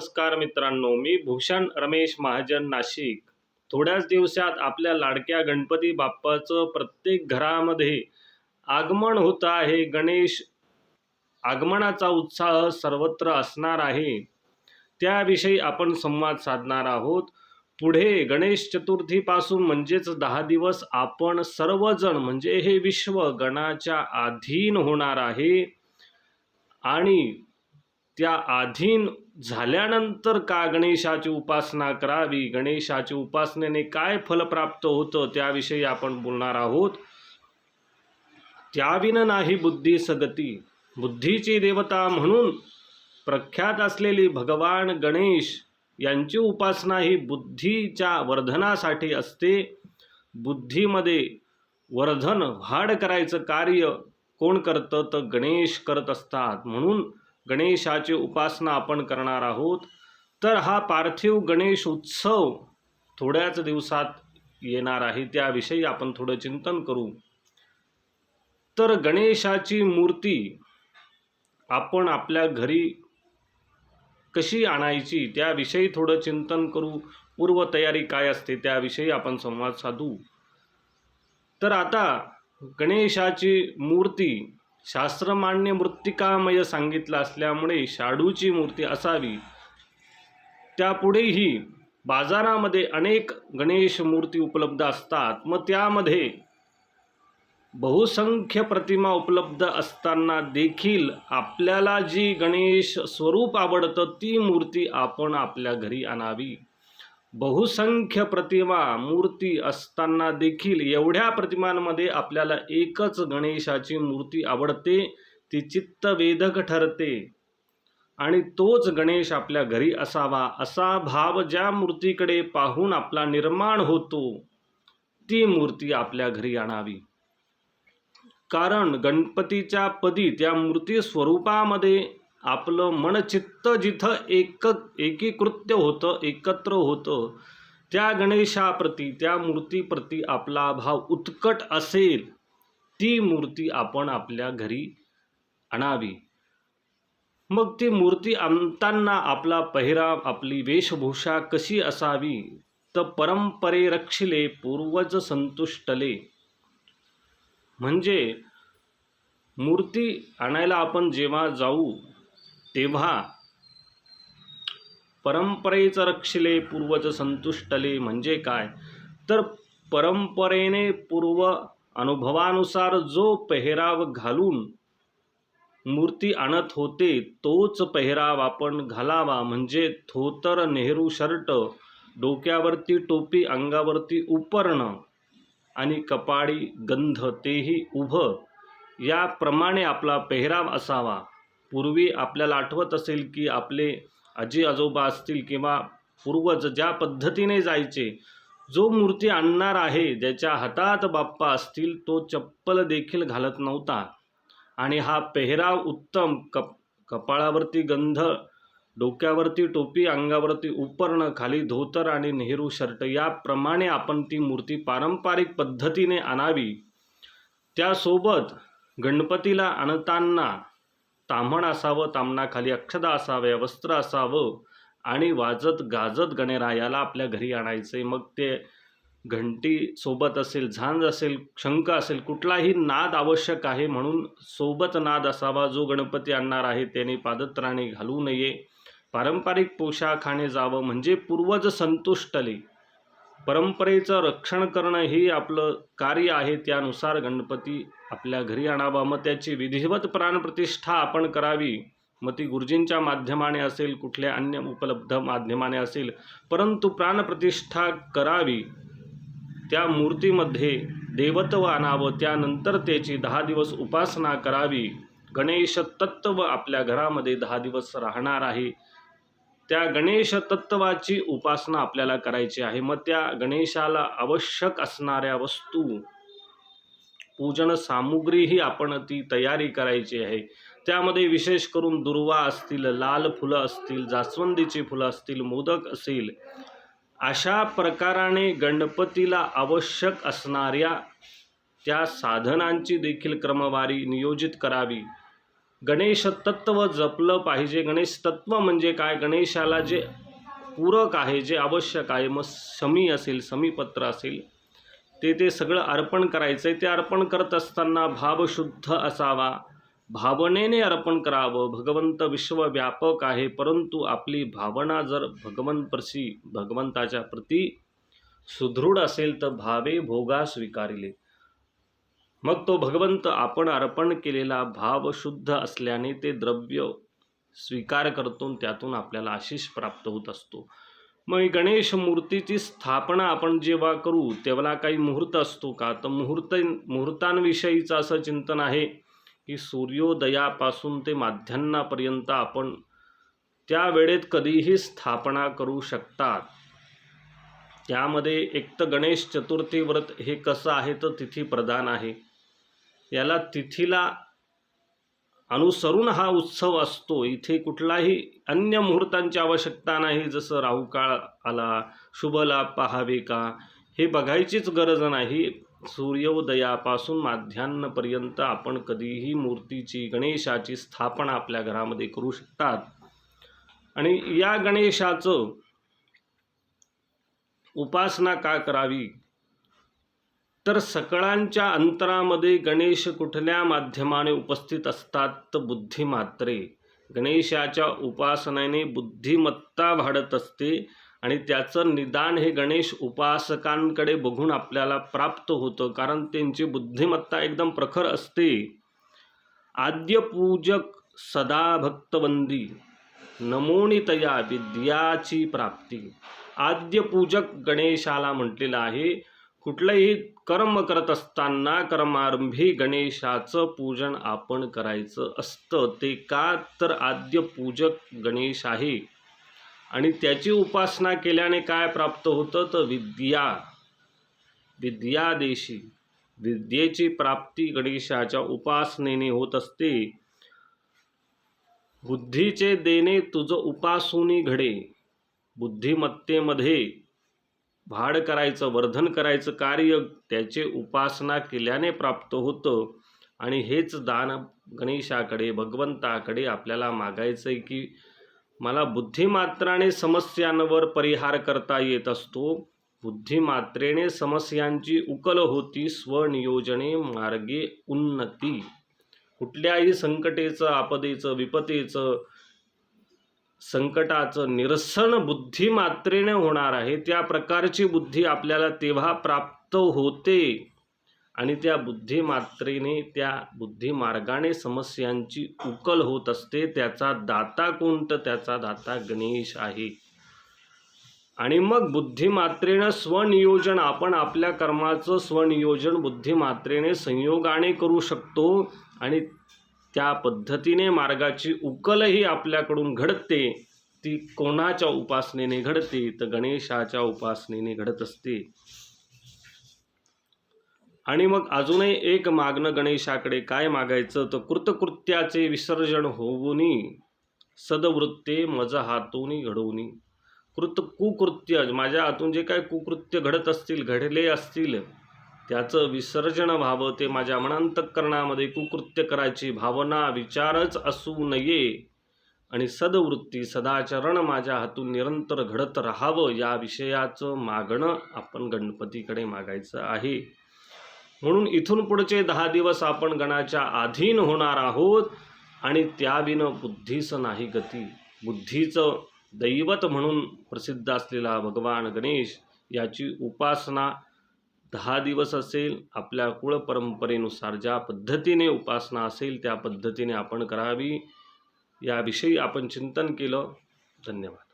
नमस्कार मित्रांनो मी भूषण रमेश महाजन नाशिक. थोड्याच दिवसात आपल्या लाडक्या गणपती बाप्पाचं प्रत्येक घरामध्ये आगमन होत आहे. गणेश आगमनाचा उत्साह सर्वत्र असणार आहे. त्याविषयी आपण संवाद साधणार आहोत. पुढे गणेश चतुर्थीपासून म्हणजेच दहा दिवस आपण सर्वजण म्हणजे हे विश्व गणाच्या अधीन होणार आहे. आणि त्या अधीन झाल्यानंतर का गणेशाची उपासना करावी? गणेशाची उपासनेने काय फल प्राप्त होतं त्याविषयी आपण बोलणार आहोत. त्याविन नाही बुद्धी सगती. बुद्धीची देवता म्हणून प्रख्यात असलेली भगवान गणेश यांची उपासना ही बुद्धीच्या वर्धनासाठी असते. बुद्धीमध्ये वर्धन वाढ करायचं कार्य कोण करतं? तर गणेश करत असतात. म्हणून गणेशाची उपासना आपण करणार आहोत. तर हा पार्थिव गणेश उत्सव थोड्याच दिवसात येणार आहे. त्याविषयी आपण थोडं चिंतन करू. तर गणेशाची मूर्ती आपण आपल्या घरी कशी आणायची त्याविषयी थोडं चिंतन करू. पूर्वतयारी काय असते त्याविषयी आपण संवाद साधू. तर आता गणेशाची मूर्ती शास्त्रमान्य मृत्तिकामय सांगितलं असल्यामुळे शाडूची मूर्ती असावी. त्यापुढेही बाजारामध्ये अनेक गणेश मूर्ती उपलब्ध असतात. मग त्यामध्ये बहुसंख्य प्रतिमा उपलब्ध असताना देखील आपल्याला जी गणेश स्वरूप आवडतं ती मूर्ती आपण आपल्या घरी आणावी. बहुसंख्य प्रतिमा मूर्ती असताना देखील एवढ्या प्रतिमांमध्ये आपल्याला एकच गणेशाची मूर्ती आवडते ती चित्तवेधक ठरते. आणि तोच गणेश आपल्या घरी असावा असा भाव ज्या मूर्तीकडे पाहून आपला निर्माण होतो ती मूर्ती आपल्या घरी आणावी. कारण गणपतीच्या पदी त्या मूर्ती स्वरूपामध्ये आपलं मनचित्त जिथं एक एकीकृत्य होतं एकत्र होतं त्या गणेशाप्रती त्या मूर्तीप्रती आपला भाव उत्कट असेल ती मूर्ती आपण आपल्या घरी आणावी. मग ती मूर्ती आणताना आपला पहिरा आपली वेशभूषा कशी असावी? तर परंपरे रक्षिले पूर्वज संतुष्टले. म्हणजे मूर्ती आणायला आपण जेव्हा जाऊ तेव्हा परंपरेचं रक्षिले पूर्वज संतुष्टले म्हणजे काय? तर परंपरेने पूर्व अनुभवानुसार जो पेहराव घालून मूर्ती आणत होते तोच पेहराव आपण घालावा. म्हणजे धोतर नेहरू शर्ट डोक्यावरती टोपी अंगावरती उपरणं आणि कपाळी गंध तेही उभं. याप्रमाणे आपला पेहराव असावा. पूर्वी आपल्याला आठवत असेल की आपले आजी आजोबा असतील किंवा पूर्वज ज्या पद्धतीने जायचे जो मूर्ती आणणार आहे ज्याच्या हातात बाप्पा असतील तो चप्पल देखील घालत नव्हता. आणि हा पेहराव उत्तम कप कपाळावरती गंध डोक्यावरती टोपी अंगावरती उपरणं खाली धोतर आणि नेहरू शर्ट याप्रमाणे आपण ती मूर्ती पारंपरिक पद्धतीने आणावी. त्यासोबत गणपतीला आणताना ताम्हण असावं तामणाखाली अक्षदा असाव्या वस्त्र असावं आणि वाजत गाजत गणेरायाला आपल्या घरी आणायचे मग ते घंटी सोबत असेल झांज असेल शंख असेल कुठलाही नाद आवश्यक आहे म्हणून सोबत नाद असावा जो गणपती आणणार आहे त्याने पादत्राणे घालू नये. पारंपरिक पोशाखाने जावं म्हणजे पूर्वज संतुष्टले. परंपरेचं रक्षण करणं हे आपलं कार्य आहे त्यानुसार गणपती आपल्या घरी आणावा. मग त्याची विधिवत प्राणप्रतिष्ठा आपण करावी. मग ती गुरुजींच्या माध्यमाने असेल कुठल्या अन्य उपलब्ध माध्यमाने असेल परंतु प्राणप्रतिष्ठा करावी. त्या मूर्तीमध्ये देवत्व आणावं त्यानंतर त्याची दहा दिवस उपासना करावी. गणेश तत्त्व आपल्या घरामध्ये दहा दिवस राहणार आहे. त्या गणेश तत्वाची उपासना आपल्याला करायची आहे. मग त्या गणेशाला आवश्यक असणाऱ्या वस्तू पूजन सामुग्रीही आपण ती तयारी करायची आहे. त्यामध्ये विशेष करून दुर्वा असतील लाल फुलं असतील जास्वंदीची फुलं असतील मोदक असेल अशा प्रकाराने गणपतीला आवश्यक असणाऱ्या त्या साधनांची देखील क्रमवारी नियोजित करावी. गणेश तत्व जपलं पाहिजे. गणेश तत्व म्हणजे काय? गणेशाला जे पूरक आहे जे आवश्यक आहे मग समी असेल समीपत्र असेल ते ते सगळं अर्पण करायचं आहे ते अर्पण करत असताना भावशुद्ध असावा. भावनेने अर्पण करावं. भगवंत विश्वव्यापक आहे परंतु आपली भावना जर भगवंतप्रसी भगवंताच्या प्रती सुदृढ असेल तर भावे भोगा स्वीकारिले मग तो भगवंत आपण अर्पण केलेला भाव शुद्ध असल्याने ते द्रव्य स्वीकार करतो त्यातून आपल्याला आशिष प्राप्त होत असतो. मग गणेश मूर्तीची स्थापना आपण जेव्हा करू तेव्हा काही मुहूर्त असतो का? तर मुहूर्त मुहूर्तांविषयीचं असं चिंतन आहे की सूर्योदयापासून ते माध्यान्नापर्यंत आपण त्या वेळेत कधीही स्थापना करू शकतात. त्यामध्ये एक तर गणेश चतुर्थी व्रत हे कसं आहे? तर तिथी प्रधान आहे. याला तिथीला अनुसरून हा उत्सव असतो. इथे कुठलाही अन्य मुहूर्तांची आवश्यकता नाही. जसं राहुकाळ आला शुभला पाहावे का हे बघायचीच गरज नाही. सूर्योदयापासून माध्यान्नपर्यंत आपण कधीही मूर्तीची गणेशाची स्थापना आपल्या घरामध्ये करू शकतात. आणि या गणेशाचं उपासना का करावी? तर सकळांच्या अंतरामध्ये गणेश कुठल्या माध्यमाने उपस्थित असतात? तर बुद्धिमात्रे गणेशाच्या उपासनेने बुद्धिमत्ता वाढत असते आणि त्याचं निदान हे गणेश उपासकांकडे बघून आपल्याला प्राप्त होतं कारण त्यांची बुद्धिमत्ता एकदम प्रखर असते. आद्यपूजक सदा भक्तवंदी. नमोनितया विद्याची प्राप्ती. आद्यपूजक गणेशाला म्हटलेलं आहे कुठलंही कर्म करत असताना कर्मारंभी गणेशाचं पूजन आपण करायचं असतं ते का तर आद्य पूजक गणेश आहे. आणि त्याची उपासना केल्याने काय प्राप्त होतं? तर विद्या. विद्यादेशी. विद्येची प्राप्ती गणेशाच्या उपासनेने होत असते. बुद्धीचे देणे तुझं उपासूनी घडे. बुद्धिमत्तेमध्ये भाड करायचं वर्धन करायचं कार्य त्याचे उपासना केल्याने प्राप्त होतं. आणि हेच दान गणेशाकडे भगवंताकडे आपल्याला मागायचं आहे की मला बुद्धिमात्राने समस्यांवर परिहार करता येत असतो. बुद्धिमात्रेने समस्यांची उकल होती स्वनियोजने मार्गे उन्नती. कुठल्याही संकटेचं आपदेचं विपतेचं संकटाचं निरसन बुद्धिमात्रेने होणार आहे. त्या प्रकारची बुद्धी आपल्याला तेव्हा प्राप्त होते. आणि त्या बुद्धिमात्रेने त्या बुद्धिमार्गाने समस्यांची उकल होत असते. त्याचा दाता कोणतं? त्याचा दाता गणेश आहे. आणि मग बुद्धिमात्रेनं स्वनियोजन आपण आपल्या कर्माचं स्वनियोजन बुद्धिमात्रेने संयोगाने करू शकतो. आणि त्या पद्धतीने मार्गाची उकलही आपल्याकडून घडते. ती कोणाच्या उपासनेने घडते? तर गणेशाच्या उपासनेने घडत असते. आणि मग अजूनही एक मागणं गणेशाकडे काय मागायचं? तर कृतकृत्याचे विसर्जन होऊनी सदवृत्ते मज हातूनी घडवूनी. कृत कुकृत्य माझ्या हातून जे काय कुकृत्य घडत असतील घडले असतील त्याचं विसर्जन व्हावं ते माझ्या मनांतकरणामध्ये कुकृत्य करायची भावना विचारच असू नये. आणि सदवृत्ती सदाचरण माझ्या हातून निरंतर घडत राहावं या विषयाचं मागणं आपण गणपतीकडे मागायचं आहे. म्हणून इथून पुढचे दहा दिवस आपण गणाच्या अधीन होणार आहोत आणि त्याविनं बुद्धीचं नाही गती. बुद्धीचं दैवत म्हणून प्रसिद्ध असलेला भगवान गणेश याची उपासना दहा दिवस असेल आपल्या कुळपरंपरेनुसार ज्या पद्धतीने उपासना असेल त्या पद्धतीने आपण करावी. याविषयी आपण चिंतन केलं. धन्यवाद.